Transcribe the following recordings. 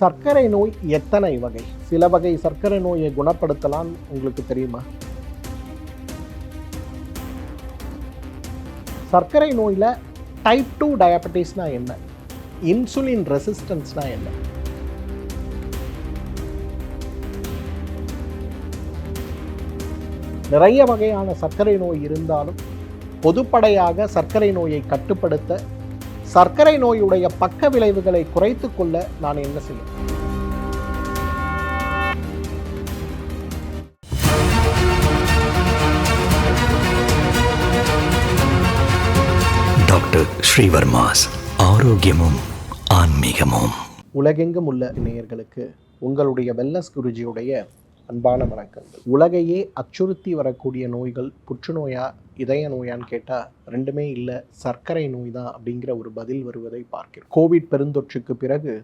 சர்க்கரை நோய் எத்தனை வகை? சில வகை சர்க்கரை நோயை குணப்படுத்தலாம். உங்களுக்கு தெரியுமா? சர்க்கரை நோயில் டைப் டூ டயபெட்டிஸ்னா என்ன? இன்சுலின் ரெசிஸ்டன்ஸ்னா என்ன? நிறைய வகையான சர்க்கரை நோய் இருந்தாலும் பொதுப்படையாக சர்க்கரை நோயை கட்டுப்படுத்த சர்க்கரை நோயுடைய பக்க விளைவுகளை குறைத்து கொள்ள நான் என்ன செய்ய டாக்டர் ஸ்ரீவர்மாஸ் ஆரோக்கியமும் ஆன்மீகமும். உலகெங்கும் உள்ள நேயர்களுக்கு உங்களுடைய வெல்லஸ் குருஜியுடைய அன்பான வணக்கங்கள். உலகையே அச்சுறுத்தி வரக்கூடிய நோய்கள் புற்றுநோயா இதய நோயான்னு கேட்டால் ரெண்டுமே இல்லை சர்க்கரை நோய் தான் அப்படிங்கிற ஒரு பதில் வருவதை பார்க்கிறோம். கோவிட் பெருந்தொற்றுக்கு பிறகு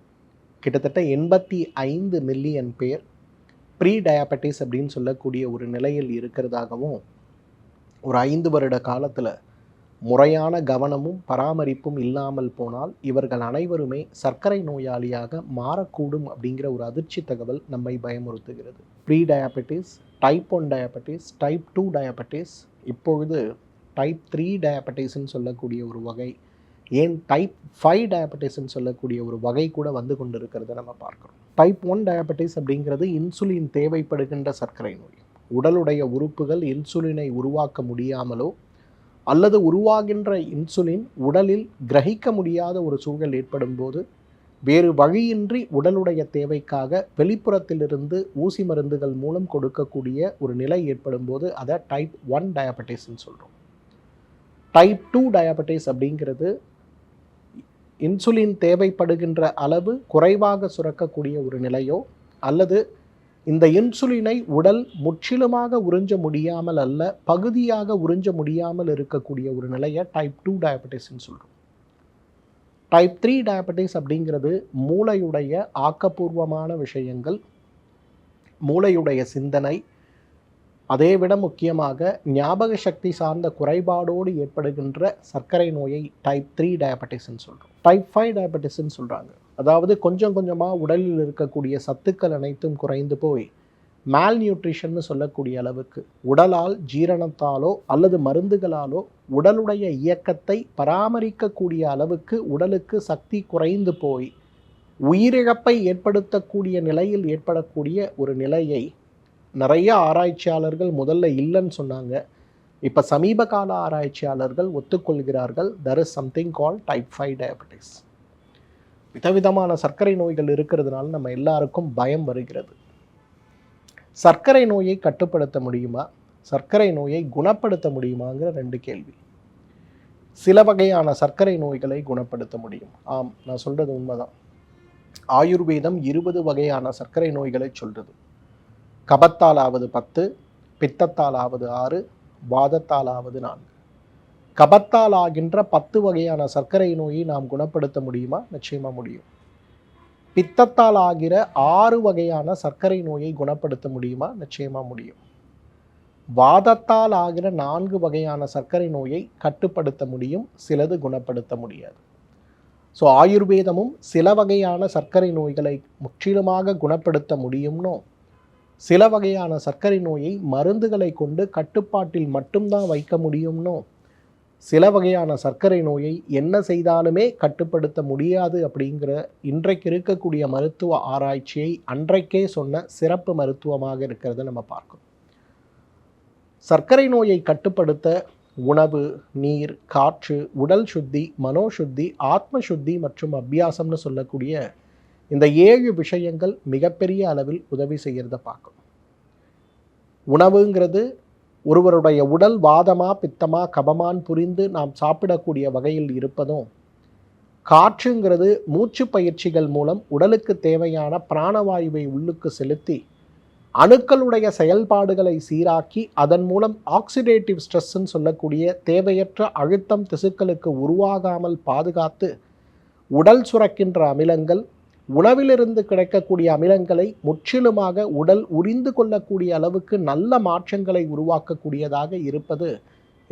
கிட்டத்தட்ட எண்பத்தி ஐந்து மில்லியன் பேர் ப்ரீ டயாபெட்டிஸ் அப்படின்னு சொல்லக்கூடிய ஒரு நிலையில் இருக்கிறதாகவும் ஒரு ஐந்து வருட காலத்தில் முறையான கவனமும் பராமரிப்பும் இல்லாமல் போனால் இவர்கள் அனைவருமே சர்க்கரை நோயாளியாக மாறக்கூடும் அப்படிங்கிற ஒரு அதிர்ச்சி தகவல் நம்மை பயமுறுத்துகிறது. Pre diabetes type one diabetes type two diabetes இப்பொழுது டைப் த்ரீ டயாபெட்டிஸ்ன்னு சொல்லக்கூடிய ஒரு வகை ஏன் டைப் ஃபைவ் டயாபெட்டிஸ்ன்னு சொல்லக்கூடிய ஒரு வகை கூட வந்து கொண்டு இருக்கிறத நம்ம பார்க்குறோம். டைப் ஒன் டயாபெட்டிஸ் அப்படிங்கிறது இன்சுலின் தேவைப்படுகின்ற சர்க்கரை நோய். உடலுடைய உறுப்புகள் இன்சுலினை உருவாக்க முடியாமலோ அல்லது உருவாகின்ற இன்சுலின் உடலில் கிரகிக்க முடியாத ஒரு சூழல் ஏற்படும் போது வேறு வழியின்றி உடலுடைய தேவைக்காக வெளிப்புறத்திலிருந்து ஊசி மருந்துகள் மூலம் கொடுக்கக்கூடிய ஒரு நிலை ஏற்படும் போது அதை டைப் ஒன் டயபட்டிஸ்ன்னு சொல்கிறோம் டைப் டூ டயபட்டிஸ் அப்படிங்கிறது இன்சுலின் தேவைப்படுகின்ற அளவு குறைவாக சுரக்கக்கூடிய ஒரு நிலையோ அல்லது இந்த இன்சுலினை உடல் முற்றிலுமாக உறிஞ்ச முடியாமல் அல்ல பகுதியாக உறிஞ்ச முடியாமல் இருக்கக்கூடிய ஒரு நிலையை டைப் டூ டயபெட்டிஸ்ன்னு சொல்கிறோம் டைப் த்ரீ டயபெட்டிஸ் அப்படிங்கிறது மூளையுடைய ஆக்கப்பூர்வமான விஷயங்கள் மூளையுடைய சிந்தனை அதைவிட முக்கியமாக ஞாபக சக்தி சார்ந்த குறைபாடோடு ஏற்படுகின்ற சர்க்கரை நோயை டைப் த்ரீ டயபெட்டிஸ்ன்னு சொல்கிறோம் டைப் ஃபைவ் டயபெட்டிஸ்ன்னு சொல்கிறாங்க அதாவது கொஞ்சம் கொஞ்சமாக உடலில் இருக்கக்கூடிய சத்துக்கள் அனைத்தும் குறைந்து போய் மேல் நியூட்ரிஷன்னு சொல்லக்கூடிய அளவுக்கு உடலால் ஜீரணத்தாலோ அல்லது மருந்துகளாலோ உடலுடைய இயக்கத்தை பராமரிக்கக்கூடிய அளவுக்கு உடலுக்கு சக்தி குறைந்து போய் உயிரிழப்பை ஏற்படுத்தக்கூடிய நிலையில் ஏற்படக்கூடிய ஒரு நிலையை நிறைய ஆராய்ச்சியாளர்கள் முதல்ல இல்லைன்னு சொன்னாங்க. இப்போ சமீப கால ஆராய்ச்சியாளர்கள் ஒத்துக்கொள்கிறார்கள். There is something call type five diabetes விதவிதமான சர்க்கரை நோய்கள் இருக்கிறதுனால நம்ம எல்லாருக்கும் பயம் வருகிறது. சர்க்கரை நோயை கட்டுப்படுத்த முடியுமா? சர்க்கரை நோயை குணப்படுத்த முடியுமாங்கிற ரெண்டு கேள்வி. சில வகையான சர்க்கரை நோய்களை குணப்படுத்த முடியும். ஆம் நான் சொல்கிறது உண்மைதான். ஆயுர்வேதம் இருபது வகையான சர்க்கரை நோய்களை சொல்கிறது கபத்தாலாவது பத்து பித்தத்தால் ஆவது ஆறு வாதத்தாலாவது நான்கு. கபத்தால் ஆகின்ற பத்து வகையான சர்க்கரை நோயை நாம் குணப்படுத்த முடியுமா? நிச்சயமாக முடியும். பித்தத்தால் ஆகிற ஆறு வகையான சர்க்கரை நோயை குணப்படுத்த முடியுமா? நிச்சயமாக முடியும். வாதத்தால் ஆகிற நான்கு வகையான சர்க்கரை நோயை கட்டுப்படுத்த முடியும் சிலது குணப்படுத்த முடியாது. ஸோ ஆயுர்வேதமும் சில வகையான சர்க்கரை நோய்களை முற்றிலுமாக குணப்படுத்த முடியும்னோ சில வகையான சர்க்கரை நோயை மருந்துகளை கொண்டு கட்டுப்பாட்டில் மட்டும்தான் வைக்க முடியும்னோ சில வகையான சர்க்கரை நோயை என்ன செய்தாலுமே கட்டுப்படுத்த முடியாது அப்படிங்கிற இன்றைக்கு இருக்கக்கூடிய மருத்துவ ஆராய்ச்சியை அன்றைக்கே சொன்ன சிறப்பு மருத்துவமாக இருக்கிறத நம்ம பார்க்கணும். சர்க்கரை நோயை கட்டுப்படுத்த உணவு நீர் காற்று உடல் சுத்தி மனோசுத்தி ஆத்ம சுத்தி மற்றும் அபியாசம்னு சொல்லக்கூடிய இந்த ஏழு விஷயங்கள் மிகப்பெரிய அளவில் உதவி செய்கிறத பார்க்கணும். உணவுங்கிறது ஒருவருடைய உடல் வாதமா பித்தமா கபமான் புரிந்து நாம் சாப்பிடக்கூடிய வகையில் இருப்பதும் காற்றுங்கிறது மூச்சு பயிற்சிகள் மூலம் உடலுக்கு தேவையான பிராணவாயுவை உள்ளுக்கு செலுத்தி அணுக்களுடைய செயல்பாடுகளை சீராக்கி அதன் மூலம் ஆக்சிடேட்டிவ் ஸ்ட்ரெஸ்ன்னு சொல்லக்கூடிய தேவையற்ற அழுத்தம் திசுக்களுக்கு உருவாகாமல் பாதுகாத்து உடல் சுரக்கின்ற அமிலங்கள் உணவிலிருந்து கிடைக்கக்கூடிய அமிலங்களை முற்றிலுமாக உடல் உறிந்து கொள்ளக்கூடிய அளவுக்கு நல்ல மாற்றங்களை உருவாக்கக்கூடியதாக இருப்பது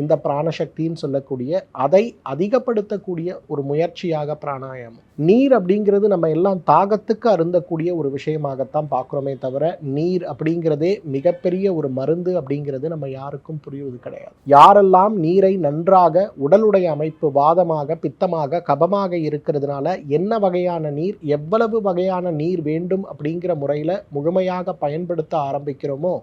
இந்த பிராணசக்தின்னு சொல்லக்கூடிய அதை அதிகப்படுத்தக்கூடிய ஒரு முயற்சியாக பிராணாயாமம். நீர் அப்படிங்கிறது நம்ம எல்லாம் தாகத்துக்கு அருந்தக்கூடிய ஒரு விஷயமாகத்தான் பார்க்குறோமே தவிர நீர் அப்படிங்கிறதே மிகப்பெரிய ஒரு மருந்து அப்படிங்கிறது நம்ம யாருக்கும் புரிவது கிடையாது. யாரெல்லாம் நீரை நன்றாக உடலுடைய அமைப்பு வாதமாக பித்தமாக கபமாக இருக்கிறதுனால என்ன வகையான நீர் எவ்வளவு வகையான நீர் வேண்டும் அப்படிங்கிற முறையில் முழுமையாக பயன்படுத்த ஆரம்பிக்கிறோமோ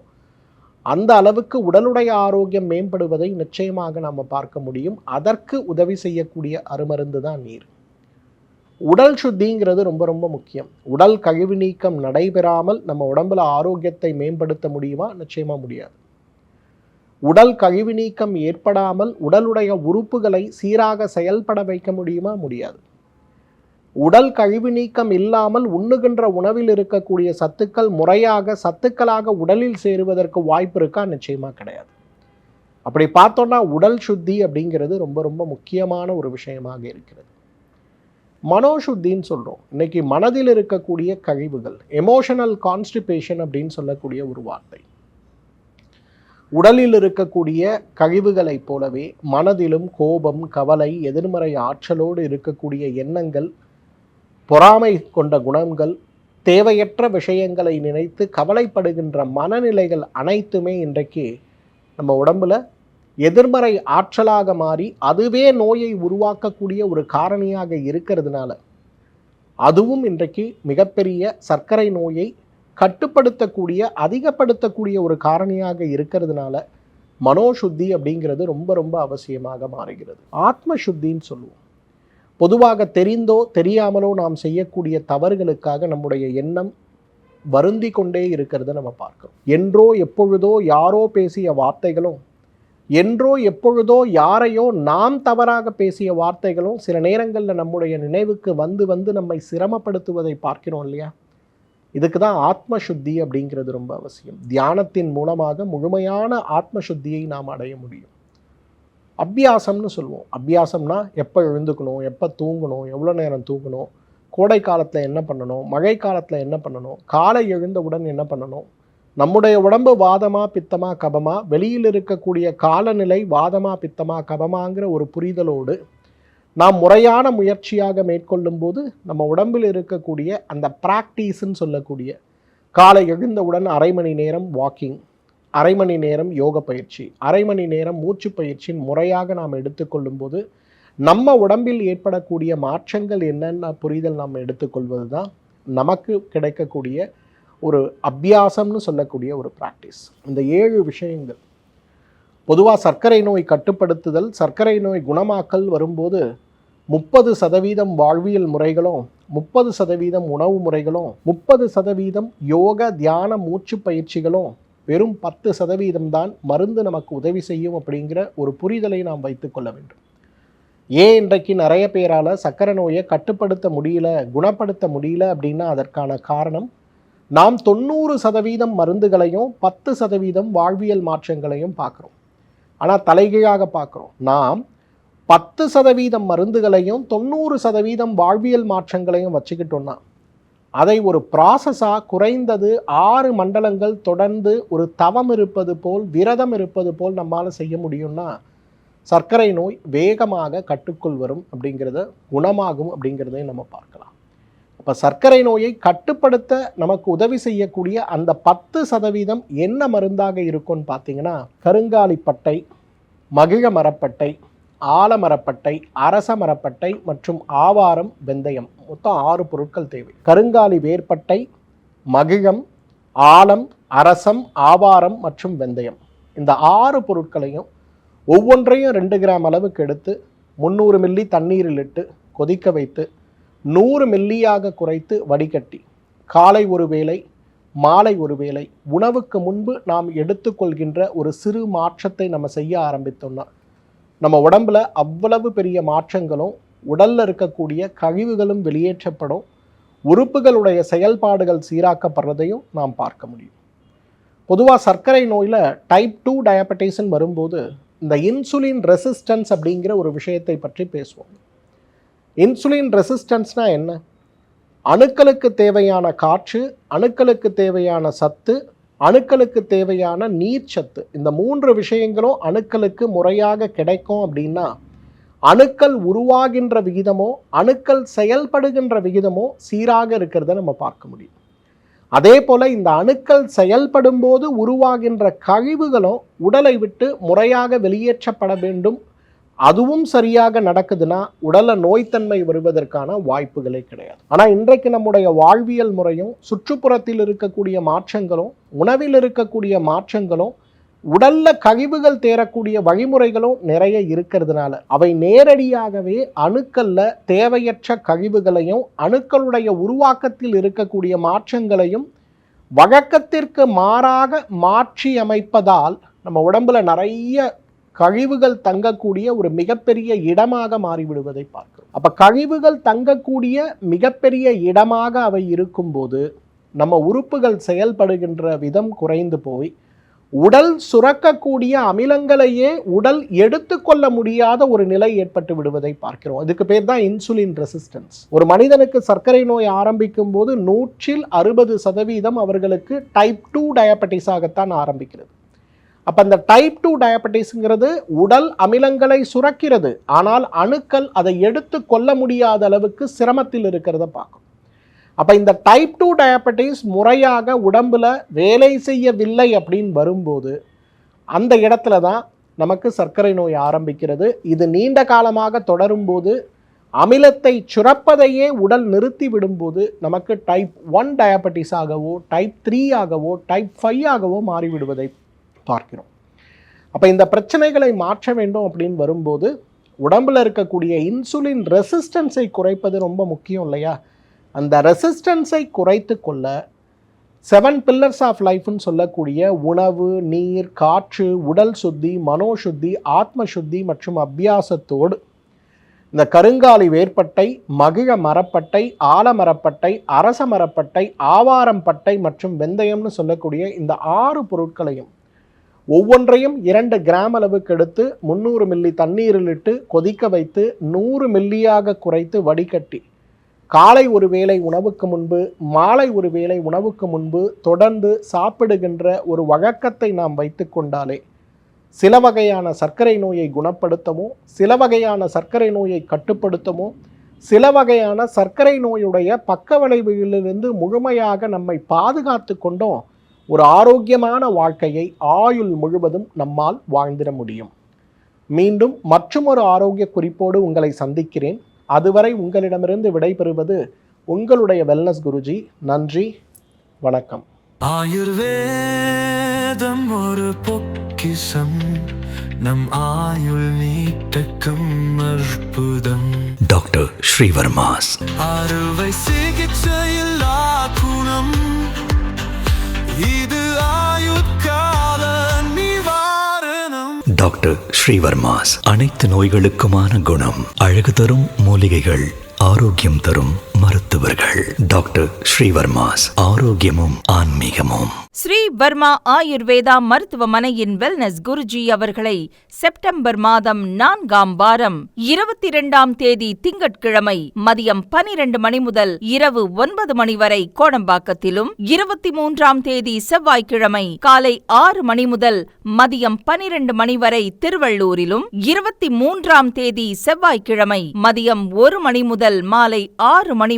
அந்த அளவுக்கு உடலுடைய ஆரோக்கியம் மேம்படுவதை நிச்சயமாக நம்ம பார்க்க முடியும். அதற்கு உதவி செய்யக்கூடிய அருமருந்து தான் நீர். உடல் சுத்திங்கிறது ரொம்ப ரொம்ப முக்கியம். உடல் கழிவு நீக்கம் நடைபெறாமல் நம்ம உடம்புல ஆரோக்கியத்தை மேம்படுத்த முடியுமா? நிச்சயமாக முடியாது. உடல் கழிவு நீக்கம் ஏற்படாமல் உடலுடைய உறுப்புகளை சீராக செயல்பட வைக்க முடியுமா? முடியாது. உடல் கழிவு நீக்கம் இல்லாமல் உண்ணுகின்ற உணவில் இருக்கக்கூடிய சத்துக்கள் முறையாக சத்துக்களாக உடலில் சேருவதற்கு வாய்ப்பு இருக்கா? நிச்சயமாக கிடையாது. அப்படி பார்த்தோன்னா உடல் சுத்தி அப்படிங்கிறது ரொம்ப ரொம்ப முக்கியமான ஒரு விஷயமாக இருக்கிறது. மனோசுத்தின்னு சொல்கிறோம் இன்னைக்கு மனதில் இருக்கக்கூடிய கழிவுகள் எமோஷனல் கான்ஸ்டிபேஷன் அப்படின்னு சொல்லக்கூடிய ஒரு வார்த்தை. உடலில் இருக்கக்கூடிய கழிவுகளைப் போலவே மனதிலும் கோபம் கவலை எதிர்மறை ஆற்றலோடு இருக்கக்கூடிய எண்ணங்கள் பொறாமை கொண்ட குணங்கள் தேவையற்ற விஷயங்களை நினைத்து கவலைப்படுகின்ற மனநிலைகள் அனைத்துமே இன்றைக்கு நம்ம உடம்புல எதிர்மறை ஆற்றலாக மாறி அதுவே நோயை உருவாக்கக்கூடிய ஒரு காரணியாக இருக்கிறதுனால அதுவும் இன்றைக்கு மிகப்பெரிய சர்க்கரை நோயை கட்டுப்படுத்தக்கூடிய அதிகப்படுத்தக்கூடிய ஒரு காரணியாக இருக்கிறதுனால மனோசுத்தி அப்படிங்கிறது ரொம்ப ரொம்ப அவசியமாக மாறுகிறது. ஆத்ம சுத்தின்னு சொல்லுவோம். பொதுவாக தெரிந்தோ தெரியாமலோ நாம் செய்யக்கூடிய தவறுகளுக்காக நம்முடைய எண்ணம் வருந்தி கொண்டே இருக்கிறத நம்ம பார்க்கிறோம். என்றோ எப்பொழுதோ யாரோ பேசிய வார்த்தைகளும் என்றோ எப்பொழுதோ யாரையோ நாம் தவறாக பேசிய வார்த்தைகளும் சில நேரங்களில் நம்முடைய நினைவுக்கு வந்து வந்து நம்மை சிரமப்படுத்துவதை பார்க்கிறோம் இல்லையா? இதுக்கு தான் ஆத்ம சுத்தி அப்படிங்கிறது ரொம்ப அவசியம். தியானத்தின் மூலமாக முழுமையான ஆத்ம சுத்தியை நாம் அடைய முடியும். அபியாசம்னு சொல்லுவோம். அபியாசம்னா எப்போ எழுந்துக்கணும் எப்போ தூங்கணும் எவ்வளோ நேரம் தூங்கணும் கோடை காலத்தில் என்ன பண்ணணும் மழை காலத்தில் என்ன பண்ணணும் காலை எழுந்தவுடன் என்ன பண்ணணும் நம்முடைய உடம்பு வாதமா பித்தமா கபமா வெளியில் இருக்கக்கூடிய காலநிலை வாதமா பித்தமா கபமாங்கிற ஒரு புரிதலோடு நாம் முறையான முயற்சியாக மேற்கொள்ளும் போது நம்ம உடம்பில் இருக்கக்கூடிய அந்த ப்ராக்டிஸ்ன்னு சொல்லக்கூடிய காலை எழுந்தவுடன் அரை மணி நேரம் வாக்கிங் அரை மணி நேரம் யோக பயிற்சி. அரை மணி நேரம் மூச்சு பயிற்சியின் முறையாக நாம் எடுத்துக்கொள்ளும் போது நம்ம உடம்பில் ஏற்படக்கூடிய மாற்றங்கள் என்னென்ன புரிதல் நாம் எடுத்துக்கொள்வது தான் நமக்கு கிடைக்கக்கூடிய ஒரு அபியாசம்னு சொல்லக்கூடிய ஒரு ப்ராக்டிஸ் இந்த ஏழு விஷயங்கள். பொதுவாக சர்க்கரை நோய் கட்டுப்படுத்துதல் சர்க்கரை நோய் குணமாக்கல் வரும்போது முப்பது சதவீதம் வாழ்வியல் முறைகளும் முப்பது சதவீதம் உணவு முறைகளும் முப்பது சதவீதம் யோக தியான மூச்சு பயிற்சிகளும் வெறும் பத்து சதவீதம்தான் மருந்து நமக்கு உதவி செய்யும் அப்படிங்கிற ஒரு புரிதலை நாம் வைத்துக்கொள்ள வேண்டும். ஏன் இன்றைக்கு நிறைய பேரால் சர்க்கரை நோயை கட்டுப்படுத்த முடியல குணப்படுத்த முடியல அப்படின்னா அதற்கான காரணம் நாம் தொண்ணூறு சதவீதம் மருந்துகளையும் பத்து சதவீதம் வாழ்வியல் மாற்றங்களையும் பார்க்குறோம். ஆனால் தலைகீழாக பார்க்குறோம். நாம் பத்து சதவீதம் மருந்துகளையும் தொண்ணூறு சதவீதம் வாழ்வியல் மாற்றங்களையும் வச்சுக்கிட்டோம்னா அதை ஒரு ப்ராசஸாக குறைந்தது ஆறு மண்டலங்கள் தொடர்ந்து ஒரு தவம் இருப்பது போல் விரதம் இருப்பது போல் நம்மால் செய்ய முடியும்னா சர்க்கரை நோய் வேகமாக கட்டுக்குள் வரும் அப்படிங்கிறத குணமாகும் அப்படிங்கிறதையும் நம்ம பார்க்கலாம். அப்போ சர்க்கரை நோயை கட்டுப்படுத்த நமக்கு உதவி செய்யக்கூடிய அந்த பத்து சதவீதம் என்ன மருந்தாக இருக்கும்னு பார்த்தீங்கன்னா கருங்காலிப்பட்டை மகிழ மரப்பட்டை ஆலமரப்பட்டை அரச மரப்பட்டை மற்றும் ஆவாரம் வெந்தயம். மொத்தம் ஆறு பொருட்கள் தேவை. கருங்காலி வேர்பட்டை மகிழம் ஆலம் அரசம் ஆவாரம் மற்றும் வெந்தயம். இந்த ஆறு பொருட்களையும் ஒவ்வொன்றையும் ரெண்டு கிராம் அளவுக்கு எடுத்து முந்நூறு மில்லி தண்ணீரில் இட்டு கொதிக்க வைத்து நூறு மில்லியாக குறைத்து வடிகட்டி காலை ஒரு வேளை மாலை ஒரு வேளை உணவுக்கு முன்பு நாம் எடுத்துக்கொள்கின்ற ஒரு சிறு மாற்றத்தை நம்ம செய்ய ஆரம்பித்தோம்னா நம்ம உடம்புல அவ்வளவு பெரிய மாற்றங்களும் உடல்ல இருக்கக்கூடிய கழிவுகளும் வெளியேற்றப்படும் உறுப்புகளுடைய செயல்பாடுகள் சீராக்கப்படுறதையும் நாம் பார்க்க முடியும். பொதுவாக சர்க்கரை நோயில் டைப் டூ டயபெட்டிஸ்ன்னு வரும்போது இந்த இன்சுலின் ரெசிஸ்டன்ஸ் அப்படிங்கிற ஒரு விஷயத்தை பற்றி பேசுவோம். இன்சுலின் ரெசிஸ்டன்ஸ்னால் என்ன? அணுக்களுக்கு தேவையான காற்று அணுக்களுக்கு தேவையான சத்து அணுக்களுக்கு தேவையான நீர்ச்சத்து இந்த மூன்று விஷயங்களும் அணுக்களுக்கு முறையாக கிடைக்கும் அப்படின்னா அணுக்கள் உருவாகின்ற விகிதமோ அணுக்கள் செயல்படுகின்ற விகிதமோ சீராக இருக்கிறத நம்ம பார்க்க முடியும். அதே போல் இந்த அணுக்கள் செயல்படும் போது உருவாகின்ற கழிவுகளும் உடலை விட்டு முறையாக வெளியேற்றப்பட வேண்டும் அதுவும் சரியாக நடக்குதுன்னா உடலை நோய்த்தன்மை வருவதற்கான வாய்ப்புகளே கிடையாது. ஆனால் இன்றைக்கு நம்முடைய வாழ்வியல் முறையும் சுற்றுப்புறத்தில் இருக்கக்கூடிய மாற்றங்களும் உணவில் இருக்கக்கூடிய மாற்றங்களும் உடல்ல கழிவுகள் தேரக்கூடிய வழிமுறைகளும் நிறைய இருக்கிறதுனால அவை நேரடியாகவே அணுக்கள்ல தேவையற்ற கழிவுகளையும் அணுக்களுடைய உருவாக்கத்தில் இருக்கக்கூடிய மாற்றங்களையும் வழக்கத்திற்கு மாறாக மாற்றி அமைப்பதால் நம்ம உடம்புல நிறைய கழிவுகள் தங்கக்கூடிய ஒரு மிகப்பெரிய இடமாக மாறிவிடுவதை பார்க்கிறோம். அப்போ கழிவுகள் தங்கக்கூடிய மிகப்பெரிய இடமாக அவை இருக்கும்போது நம்ம உறுப்புகள் செயல்படுகின்ற விதம் குறைந்து போய் உடல் சுரக்கக்கூடிய அமிலங்களையே உடல் எடுத்துக்கொள்ள முடியாத ஒரு நிலை ஏற்பட்டு விடுவதை பார்க்கிறோம். அதுக்கு பேர் தான் இன்சுலின் ரெசிஸ்டன்ஸ். ஒரு மனிதனுக்கு சர்க்கரை நோய் ஆரம்பிக்கும் போது நூற்றில் அறுபது சதவீதம் அவர்களுக்கு டைப் டூ டயபட்டிஸாகத்தான் ஆரம்பிக்கிறது. அப்போ அந்த டைப் டூ டயபெட்டிஸ்ங்கிறது உடல் அமிலங்களை சுரக்கிறது. ஆனால் அணுக்கள் அதை எடுத்து கொள்ள முடியாத அளவுக்கு சிரமத்தில் இருக்கிறத பார்க்கும். அப்போ இந்த டைப் டூ டயபெட்டிஸ் முறையாக உடம்பில் வேலை செய்யவில்லை அப்படின்னு வரும்போது அந்த இடத்துல தான் நமக்கு சர்க்கரை நோய் ஆரம்பிக்கிறது. இது நீண்ட காலமாக தொடரும்போது அமிலத்தை சுரப்பதையே உடல் நிறுத்தி விடும்போது நமக்கு டைப் ஒன் டயபட்டிஸாகவோ ஆகவோ டைப் த்ரீ ஆகவோ டைப் ஃபைவ் ஆகவோ மாறிவிடுவதை பார்க்கிறோம். அப்போ இந்த பிரச்சனைகளை மாற்ற வேண்டும் அப்படின்னு வரும்போது உடம்பில் இருக்கக்கூடிய இன்சுலின் ரெசிஸ்டன்ஸை குறைப்பது ரொம்ப முக்கியம் இல்லையா? அந்த ரெசிஸ்டன்ஸை குறைத்து கொள்ள செவன் பில்லர்ஸ் ஆஃப் லைஃப்னு சொல்லக்கூடிய உணவு நீர் காற்று உடல் சுத்தி மனோசுத்தி ஆத்ம சுத்தி மற்றும் அபியாசத்தோடு இந்த கருங்காலி வேற்பட்டை மகிழ மரப்பட்டை ஆலமரப்பட்டை அரச மரப்பட்டை ஆவாரம் பட்டை மற்றும் வெந்தயம்னு சொல்லக்கூடிய இந்த ஆறு பொருட்களையும் ஒவ்வொன்றையும் இரண்டு கிராம் அளவுக்கு எடுத்து முந்நூறு மில்லி தண்ணீரில் இட்டு கொதிக்க வைத்து நூறு மில்லியாக குறைத்து வடிகட்டி. காலை ஒரு வேளை உணவுக்கு முன்பு மாலை ஒரு வேளை உணவுக்கு முன்பு தொடர்ந்து சாப்பிடுகின்ற ஒரு வழக்கத்தை நாம் வைத்து கொண்டாலே சில வகையான சர்க்கரை நோயை குணப்படுத்தவும் சில வகையான சர்க்கரை நோயை கட்டுப்படுத்தவும் சில வகையான சர்க்கரை நோயுடைய பக்க விளைவுகளிலிருந்து முழுமையாக நம்மை பாதுகாத்து கொண்டோம். ஒரு ஆரோக்கியமான வாழ்க்கையை ஆயுள் முழுவதும் நம்மால் வாழ்ந்திட முடியும். மீண்டும் மற்றுமொரு ஆரோக்கிய குறிப்போடு உங்களை சந்திக்கிறேன். அதுவரை உங்களிடமிருந்து விடைபெறுவது உங்களுடைய வெல்னஸ் குருஜி. நன்றி வணக்கம். ஆயுர்வேதம் ஒரு பொக்கிஷம். நம் ஆயுள் நீட்டக்கும் அற்புதம். டாக்டர் ஸ்ரீவர்மாஸ். அறுவை சிகிச்சையில் குணம். இது ஆயுட்கால நிவாரணம். டாக்டர் ஸ்ரீவர்மாஸ். அனைத்து நோய்களுக்குமான குணம் அழகு தரும் மூலிகைகள் ஆரோக்கியம் தரும் மருத்துவர்கள். டாக்டர் ஸ்ரீவர்மாஸ் ஆரோக்கியமும் ஆன்மீகமும். ஸ்ரீ வர்மா ஆயுர்வேதா மருத்துவமனையின் வெல்னஸ் குருஜி அவர்களை செப்டம்பர் மாதம் நான்காம் வாரம் இருபத்தி இரண்டாம் தேதி திங்கட்கிழமை மதியம் பனிரெண்டு மணி முதல் இரவு ஒன்பது மணி வரை கோடம்பாக்கத்திலும் இருபத்தி மூன்றாம் தேதி செவ்வாய்க்கிழமை காலை ஆறு மணி முதல் மதியம் பனிரெண்டு மணி வரை திருவள்ளூரிலும் இருபத்தி மூன்றாம் தேதி செவ்வாய்க்கிழமை மதியம் ஒரு மணி முதல் மாலை ஆறு மணி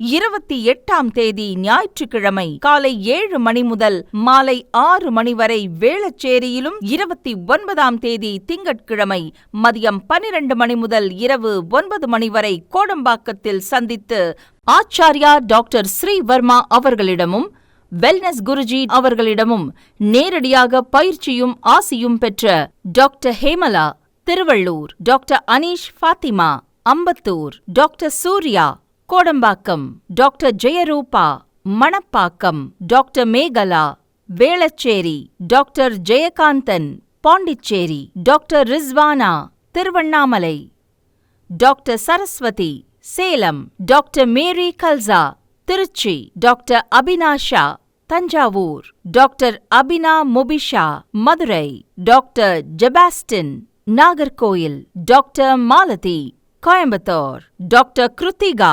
இருபத்தி எட்டாம் தேதி ஞாயிற்றுக்கிழமை காலை ஏழு மணி முதல் மாலை ஆறு மணி வரை வேளச்சேரியிலும் இருபத்தி ஒன்பதாம் தேதி திங்கட்கிழமை மதியம் பனிரெண்டு மணி முதல் இரவு ஒன்பது மணி வரை கோடம்பாக்கத்தில் சந்தித்து ஆச்சாரியா டாக்டர் ஸ்ரீவர்மா அவர்களிடமும் வெல்னஸ் குருஜி அவர்களிடமும் நேரடியாக பயிற்சியும் ஆசியும் பெற்ற doctor Hemala Tiruvallur. Doctor Aneesh Fathima Ambattur. Doctor Surya Kodambakkam doctor Jayaruba Manapakkam doctor Mekala Velachery doctor Jayakanthan Pondicherry doctor Rizwana Tiruvannamalai doctor Saraswathi Salem doctor Mary Kalsa Trichy doctor Abinasha Thanjavur doctor Abina Mubisha Madurai doctor Jebastin Nagercoil doctor Malathi Coimbatore doctor Krithika